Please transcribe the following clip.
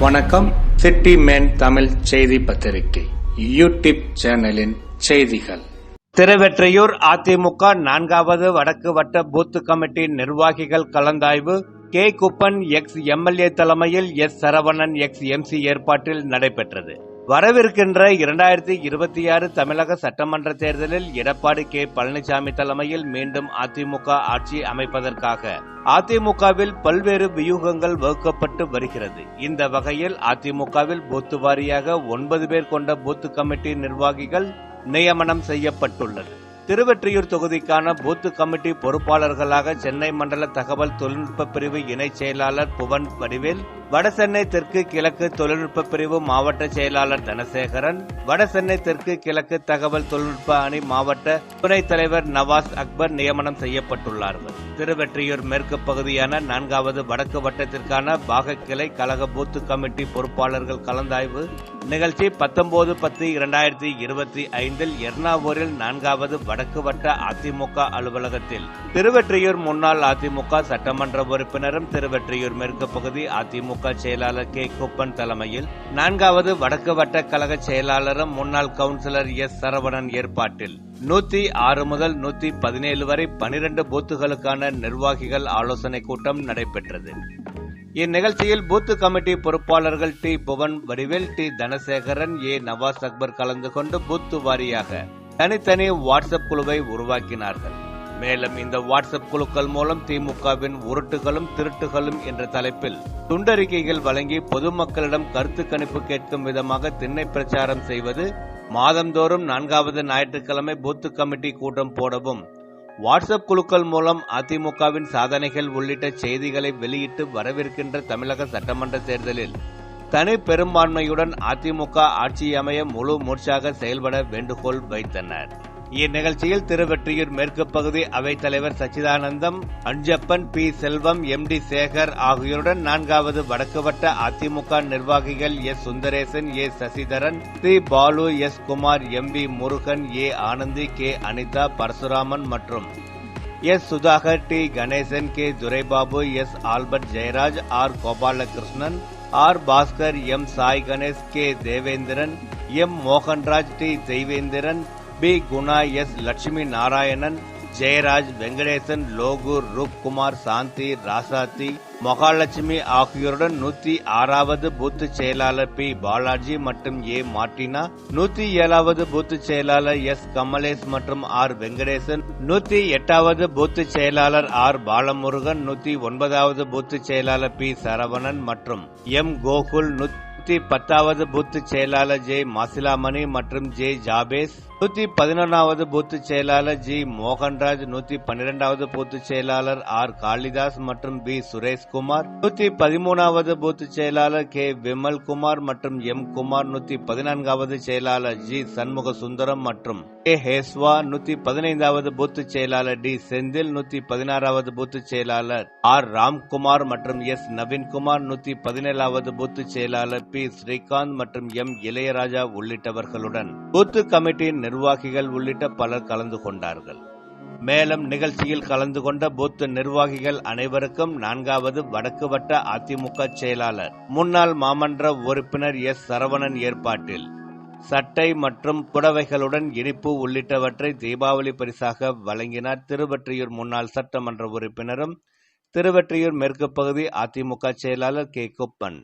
வணக்கம். City man Tamil செய்தி பத்திரிகை யூடியூப் சேனலின் செய்திகள். திருவெற்றியூர் அதிமுக நான்காவது வடக்கு வட்ட பூத் கமிட்டி நிர்வாகிகள் கலந்தாய்வு. கே. குப்பன் எக்ஸ். எம்எல்ஏ தலைமையில் எஸ். சரவணன் எக்ஸ். எம்சி ஏற்பாட்டில் நடைபெற்றது. வரவிருக்கின்ற இரண்டாயிரத்தி இருபத்தி ஆறு தமிழக சட்டமன்ற தேர்தலில் எடப்பாடி கே. பழனிசாமி தலைமையில் மீண்டும் அதிமுக ஆட்சி அமைப்பதற்காக. அதிமுகவில் பல்வேறு வியூகங்கள் வகுக்கப்பட்டு வருகிறது. இந்த வகையில் அதிமுகவில் பூத்து வாரியாக ஒன்பது பேர் கொண்ட பூத்து கமிட்டி நிர்வாகிகள் நியமனம் செய்யப்பட்டுள்ளது. திருவெற்றியூர் தொகுதிக்கான பூத்து கமிட்டி பொறுப்பாளர்களாக சென்னை மண்டல தகவல் தொழில்நுட்ப பிரிவு இணைச் செயலாளர் புவன் வடிவேல் வடசென்னை தெற்கு கிழக்கு தொழில்நுட்ப பிரிவு மாவட்ட செயலாளர் தனசேகரன் வடசென்னை தெற்கு கிழக்கு தகவல் தொழில்நுட்ப அணி மாவட்ட துணைத் தலைவர் நவாஸ் அக்பர் நியமனம் செய்யப்பட்டுள்ளார்கள். திருவெற்றியூர் மேற்கு பகுதியான நான்காவது வடக்கு வட்டத்திற்கான பாக கிளை கழக பூத்து கமிட்டி பொறுப்பாளர்கள் கலந்தாய்வு நிகழ்ச்சி பத்தொன்பது பத்து இரண்டாயிரத்தி இருபத்தி ஐந்தில் எர்ணாவூரில் நான்காவது வடக்கு வட்ட அதிமுக அலுவலகத்தில். திருவெற்றியூர் முன்னாள் அதிமுக சட்டமன்ற உறுப்பினரும் திருவெற்றியூர் மேற்கு பகுதி அதிமுக செயலாளர் கே. குப்பன் தலைமையில் நான்காவது வடக்கு வட்ட கழக செயலாளரும் முன்னாள் கவுன்சிலர் எஸ். சரவணன் ஏற்பாட்டில். நூத்தி ஆறு முதல் நூத்தி பதினேழு வரை பனிரெண்டு பூத்துகளுக்கான நிர்வாகிகள் ஆலோசனை கூட்டம் நடைபெற்றது. இந்நிகழ்ச்சியில் பூத்து கமிட்டி பொறுப்பாளர்கள் T. Bhuvan Vadivel T. Dhanasekaran A. Nawaz Akbar கலந்து கொண்டு பூத்து வாரியாக தனித்தனி வாட்ஸ்அப் குழுவை உருவாக்கினார்கள். மேலும் இந்த வாட்ஸ்அப் குழுக்கள் மூலம் திமுகவின் உருட்டுகளும் திருட்டுகளும் என்ற தலைப்பில் துண்டறிக்கைகள் வழங்கி பொதுமக்களிடம் கருத்து கணிப்பு கேட்கும் விதமாக திண்ணை பிரச்சாரம் செய்வது மாதந்தோறும் நான்காவது ஞாயிற்றுக்கிழமை பூத்து கமிட்டி கூட்டம் போடவும் வாட்ஸ்அப் குழுக்கள் மூலம் அதிமுகவின் சாதனைகள் உள்ளிட்ட செய்திகளை வெளியிட்டு வரவிருக்கின்ற தமிழக சட்டமன்ற தேர்தலில் தனி பெரும்பான்மையுடன் அதிமுக ஆட்சி அமைய முழு மூர்ச்சாக செயல்பட வேண்டுகோள் வைத்தனர். இந்நிகழ்ச்சியில் திருவெற்றியூர் மேற்கு பகுதி அவைத் தலைவர் Sachidanandam Anjappan P. Selvam M. D. Sekar ஆகியோருடன் நான்காவது வடக்கு வட்ட அதிமுக நிர்வாகிகள் S Sundaresan A. Sasidharan T Balu S. Kumar M. V. Murugan A. Anandhi K. Anitha Parasuraman மற்றும் S. Sudhakar T. Ganesan K. Duraibabu S. Albert Jeyaraj R. Gopalakrishnan R Bhaskar M Sai Ganesh K Devendran M Mohanraj T Deivendran P Guna S Lakshmi Narayanan Jeyaraj Venkatesan Lokur Roopkumar Shanthi Rasathi Mahalakshmi ஆகியோருடன் நூத்தி ஆறாவது பூத்து செயலாளர் B. Balaji மற்றும் ஏ. Martina நூத்தி ஏழாவது பூத்து செயலாளர் எஸ். கமலேஷ் மற்றும் ஆர். வெங்கடேசன் நூத்தி எட்டாவது பூத்து செயலாளர் ஆர். பாலமுருகன் நூத்தி ஒன்பதாவது பூத்து செயலாளர் பி. சரவணன் மற்றும் எம். கோகுல் நூத்தி பத்தாவது பூத்து செயலாளர் ஜே. மாசிலாமணி மற்றும் ஜே. ஜாபேஸ் நூத்தி பதினொன்றாவது பூத்து செயலாளர் ஜி மோகன்ராஜ் நூத்தி பன்னிரெண்டாவது பூத்து செயலாளர் ஆர் காளிதாஸ் மற்றும் பி சுரேஷ்குமார் நூத்தி பதிமூணாவது பூத்து செயலாளர் கே விமல் குமார் மற்றும் எம் குமார் நூத்தி பதினான்காவது செயலாளர் ஜி சண்முக சுந்தரம் மற்றும் கே ஹேஸ்வா நூத்தி பதினைந்தாவது பூத்து செயலாளர் டி செந்தில் நூத்தி பதினாறாவது பூத்து செயலாளர் ஆர் ராம்குமார் மற்றும் எஸ் நவீன்குமார் நூத்தி பதினேழாவது பூத்து செயலாளர் பி ஸ்ரீகாந்த் மற்றும் எம் இளையராஜா உள்ளிட்டவர்களுடன் பூத்து கமிட்டியின் நிர்வாகிகள் உள்ளிட்ட பலர் கலந்து கொண்டார்கள். மேலும் நிகழ்ச்சியில் கலந்து கொண்ட பூத்து நிர்வாகிகள் அனைவருக்கும் நான்காவது வடக்கு வட்ட அதிமுக செயலாளர் முன்னாள் மாமன்ற உறுப்பினர் எஸ். சரவணன் ஏற்பாட்டில். சட்டை மற்றும் புடவைகளுடன் இனிப்பு உள்ளிட்டவற்றை தீபாவளி பரிசாக வழங்கினார் திருவற்றியூர் முன்னாள் சட்டமன்ற உறுப்பினரும். திருவற்றியூர் மேற்கு பகுதி அதிமுக செயலாளர் கே. குப்பன்.